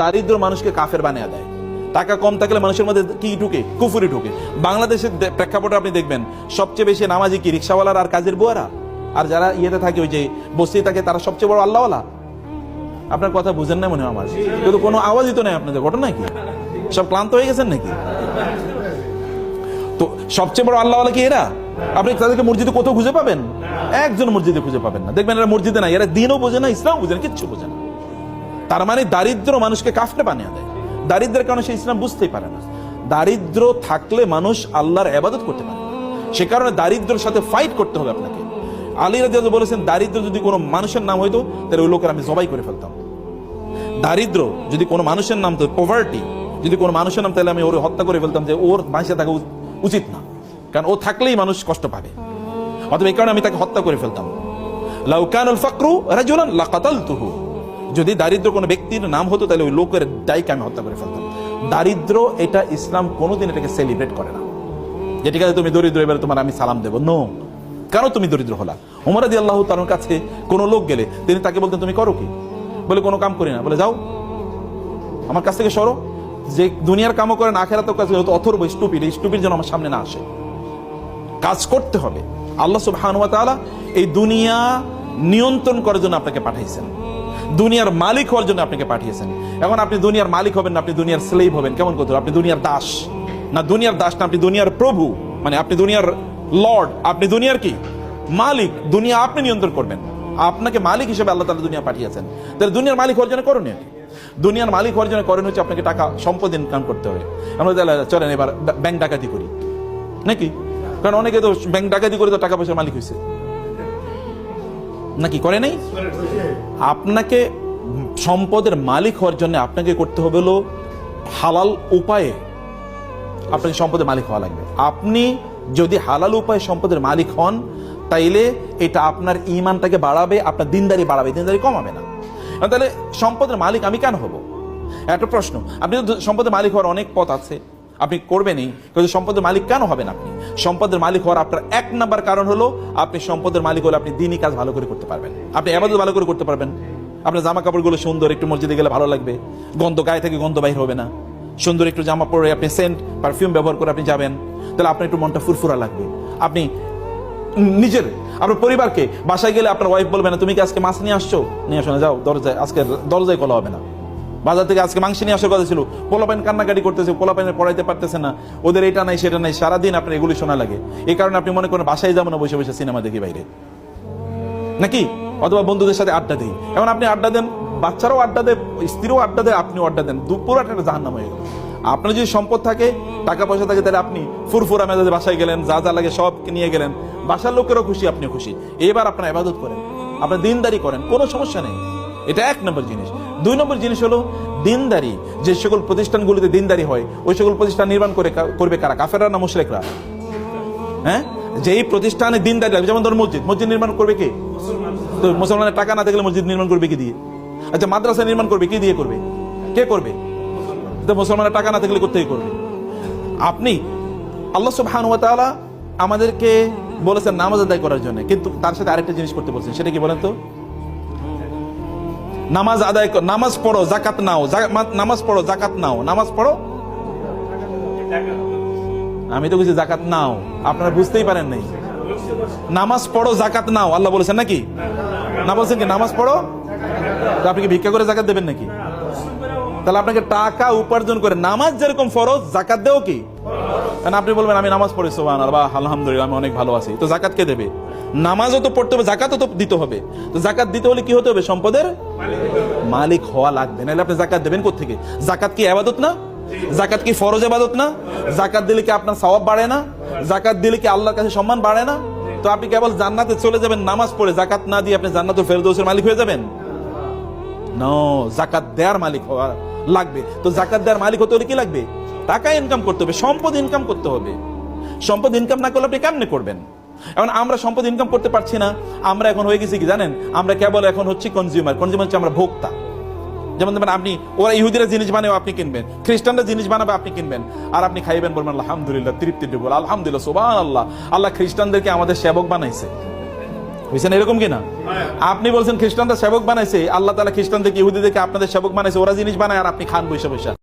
দারিদ্র মানুষকে কাফের বানিয়ে দেয়। টাকা কম থাকলে মানুষের মধ্যে কি ঢুকে? কুফুরি ঢুকে। বাংলাদেশের প্রেক্ষাপটে আপনি দেখবেন, সবচেয়ে বেশি নামাজি কি, রিক্সাওয়ালার আর কাজের বুয়ারা? আর যারা ইয়েতে থাকে, ওই যে বস্তি থাকে, তারা সবচেয়ে বড় আল্লাহওয়ালা? আপনার কথা বুঝেন না মনে হয় আমার। কিন্তু কোনো আওয়াজই তো নেই আপনাদের, ঘটনা কি? সব ক্লান্ত হয়ে গেছেন নাকি? তো সবচেয়ে বড় আল্লাহওয়ালা কি এরা? আপনি তাদেরকে মসজিদে কোথাও খুঁজে পাবেন? একজন মসজিদে খুঁজে পাবেন না। দেখবেন এরা মসজিদে না এরা দিনও বোঝে না ইসলাম বোঝে না, কিচ্ছু বোঝে না। তার মানে দারিদ্র মানুষকে কাফরে বানিয়ে দেয়। দারিদ্রের কারণে সে ইসলাম বুঝতেই পারে না। দারিদ্র থাকলে মানুষ আল্লাহর আবাদত করতে পারে। সে কারণে দারিদ্রের সাথে ফাইট করতে হবে আপনাকে। আলী রাজি বলেছেন, দারিদ্র যদি কোনো মানুষের নাম হইতো, তাহলে ওই লোকের আমি জবাই করে ফেলতাম। দারিদ্র যদি কোনো মানুষের নাম তো পভার্টি যদি কোনো মানুষের নাম, তাহলে আমি ওর হত্যা করে ফেলতাম যে ওর বাঁচে থাকা উচিত না। কারণ ও থাকলেই মানুষ কষ্ট পাবে। অথবা এই কারণে আমি তাকে হত্যা করে ফেলতাম। লাউকানুল ফাকরু রাজুলান লাকাতালতুহু। যদি দারিদ্র কোনো ব্যক্তির নাম হতো, তাহলে ওই লোকের দায়কে আমি হত্যা করে ফেলতাম। দারিদ্র, এটা ইসলাম কোনোদিন এটাকে সেলিব্রেট করে না। যে ঠিক আছে তুমি দরিদ্র, এবারে তোমার আমি সালাম দেবো। নো কেন তুমি দরিদ্র হলা? উমর আদি আল্লাহ তার কাছে কোনো লোক গেলে, তিনি তাকে বলতেন, তুমি করো কি? বলে, কোনো কাম করি না। বলে, যাও। আমার কাছ থেকে সরো। যে দুনিয়ার কামও করেন আখেরাতের কাছে অথর্ব স্টুপির এই স্টুপির যেন আমার সামনে না আসে। কাজ করতে হবে। আল্লাহ সুবহান ওয়া তাআলা এই দুনিয়া নিয়ন্ত্রণ করার জন্য আপনাকে পাঠাইছেন। দুনিয়ার মালিক হওয়ার জন্য আপনাকে পাঠিয়েছেন। এখন আপনি দুনিয়ার মালিক হবেন না, আপনি দুনিয়ার স্লেভ হবেন। কেমন করতে আপনি দুনিয়ার দাস। না, দুনিয়ার দাস না, আপনি দুনিয়ার প্রভু। মানে আপনি দুনিয়ার লর্ড আপনি দুনিয়ার কি? মালিক। দুনিয়া আপনি নিয়ন্ত্রণ করবেন। আপনাকে মালিক হিসেবে আল্লাহ তাআলা দুনিয়া পাঠিয়েছেন। তাহলে দুনিয়ার মালিক হওয়ার জন্য করণীয় দুনিয়ার মালিক হওয়ার জন্য করেন হচ্ছে আপনাকে টাকা, সম্পদ ইনকাম করতে হবে। আমরা তাহলে চলেন এবার ব্যাংক ডাকাতি করি। নাকি? কারণ অনেকে তো ব্যাংক ডাকাতি করে তো টাকা পয়সার মালিক হয়েছে নাকি করে নাই? আপনাকে সম্পদের মালিক হওয়ার জন্য আপনাকে করতে হবে হলো হালাল উপায়ে আপনাকে সম্পদের মালিক হওয়া লাগবে। আপনি যদি হালাল উপায়ে সম্পদের মালিক হন, তাইলে এটা আপনার ইমানটাকে বাড়াবে, আপনার দিনদারি বাড়াবে, দিনদারি কমাবে না। তাহলে সম্পদের মালিক আমি কেন হব? একটা প্রশ্ন, আপনি সম্পদের মালিক হওয়ার অনেক পথ আছে। আপনি করবেনই, কিন্তু সম্পদের মালিক কেন হবেন আপনি? সম্পদের মালিক হওয়ার আপনার এক নাম্বার কারণ হলো, আপনি সম্পদের মালিক হলে আপনি দিনই কাজ ভালো করে করতে পারবেন। আপনি আবাদত ভালো করে করতে পারবেন। আপনার জামা কাপড়গুলো সুন্দর, একটু মসজিদে গেলে ভালো লাগবে। গন্ধ গায়ে থেকে গন্ধ বাইর হবে না। সুন্দর একটু জামা পরে আপনি সেন্ট পারফিউম ব্যবহার করে আপনি যাবেন। তাহলে আপনার একটু মনটা ফুরফুরা লাগবে। আপনি নিজের, আপনার পরিবারকে, বাসায় গেলে আপনার ওয়াইফ বলবে না, তুমি কি আজকে মাছ নিয়ে আসছো? নিয়ে আসো না, যাও, দরজায়, আজকে দরজায় কলা হবে না। বাজার থেকে আজকে মাংস নিয়ে আসার কথা ছিল। পোলাপাইন কান্নাকাটি করতেছে পোলাপাইনের পড়াইতে পারতেছে না। ওদের এটা নাই, সেটা নাই, সারাদিন আপনার এগুলি শোনা লাগে। এই কারণে আপনি মনে করেন বাসায় যাব না বসে বসে সিনেমা দেখি বাইরে। নাকি? অথবা বন্ধুদের সাথে আড্ডা দিই। এখন আপনি আড্ডা দেন, বাচ্চারাও আড্ডা দেয়, স্ত্রীও আড্ডা দেয়, আপনিও আড্ডা দেন। দুপুর একটা জাহান্নাম হয়ে গেল। আপনার যদি সম্পদ থাকে, টাকা পয়সা থাকে, তাহলে আপনি ফুরফুরা মেজাজে বাসায় গেলেন, যা যা লাগে সব নিয়ে গেলেন। বাসার লোকেরও খুশি, আপনিও খুশি। এবার আপনার আবাদত করেন। আপনার দিনদারি করেন, কোনো সমস্যা নেই। এটা এক নম্বর জিনিস। দুই নম্বর জিনিস হলো দিনদারি। যে সকল প্রতিষ্ঠানগুলিতে দিনদারি হয়, ওই সকল প্রতিষ্ঠান নির্মাণ করে করবে কারা? কাফেররা না মুশরেকরা? হ্যাঁ? যেই প্রতিষ্ঠানে দিনদারি লাগবে যেমন ধর মসজিদ। মসজিদ নির্মাণ করবে কে? তো মুসলমানের টাকা না থাকলে মসজিদ নির্মাণ করবে কি দিয়ে? আচ্ছা মাদ্রাসা নির্মাণ করবে কি দিয়ে করবে? কে করবে? তো মুসলমানের টাকা না থাকলে কোথেকে করবে? আপনি, আল্লাহ সুবহান ওয়া তাআলা আমাদেরকে বলেছেন নামাজ আদায় করার জন্য, কিন্তু তার সাথে আরেকটা জিনিস করতে বলছেন, সেটা কি বলেন তো? নামাজ আদায় কর- নামাজ পড়ো জাকাত নাও নামাজ পড়ো জাকাত নাও, নামাজ পড়ো। আমি তো কিছু জাকাত নাও, আপনারা বুঝতেই পারেন নাই। নামাজ পড়ো জাকাত নাও, আল্লাহ বলেছেন নাকি? না বলছেন কি, নামাজ পড়ো? আপনি কি ভিক্ষা করে জাকাত দেবেন নাকি? তাহলে আপনাকে টাকা উপার্জন করে নামাজ যেরকম ফরজ জাকাত দেও কি? কারণ আপনি বলবেন, আমি নামাজ পড়ি সোহান বা, আলহামদুলিল্লাহ, আমি অনেক ভালো আছি। তো জাকাত কে দেবে? নামাজও তো পড়তে হবে জাকাতও তো দিতে হবে। তো জাকাত দিতে হলে কি হতে হবে? সম্পদের মালিক হওয়া লাগবে। নাহলে আপনি জাকাত দেবেন কোথেকে জাকাত কি আবাদত না? জাকাত কি ফরজ আবাদত না? জাকাত দিলে কি আপনার সওয়াব বাড়ে না? জাকাত দিলে কি আল্লাহর কাছে সম্মান বাড়ে না? তো আপনি কেবল জান্নাতে চলে যাবেন, নামাজ পড়ে জাকাত না দিয়ে আপনি জান্নাতুল ফেরদৌসের মালিক হয়ে যাবেন? নো জাকাত দেয়ার মালিক হওয়া লাগবে। তো জাকাত দেওয়ার মালিক হতে হলে কি লাগবে? টাকা ইনকাম করতে হবে, সম্পদ ইনকাম করতে হবে। সম্পদ ইনকাম না করলে আপনি কেমনে করবেন? এখন আমরা সম্পদ ইনকাম করতে পারছি না, আমরা এখন হয়ে গেছি কি জানেন? আমরা কেবল এখন হচ্ছি কনজিউমার কনজিউমার হচ্ছে আমরা ভোক্তা। যেমন ধরেন আপনি, ওরা ইহুদিরা জিনিস বানাবে আপনি কিনবেন। খ্রিস্টানরা জিনিস বানাবে, আপনি কিনবেন। আর আপনি খাইবেন বলবেন, আলহামদুলিল্লাহ, তৃপ্তি বল আলহামদুলিল্লাহ সুবাহ আল্লাহ আল্লাহ খ্রিস্টানদেরকে আমাদের সেবক বানাইছে। বুঝছেন? এরকম কি না আপনি বলছেন খ্রিস্টানরা সেবক বানাইছে, আল্লাহ তালা ইহুদি থেকে আপনাদের সেবক বানাইছে, ওরা জিনিস বানায় আর আপনি খান বৈশা বৈশা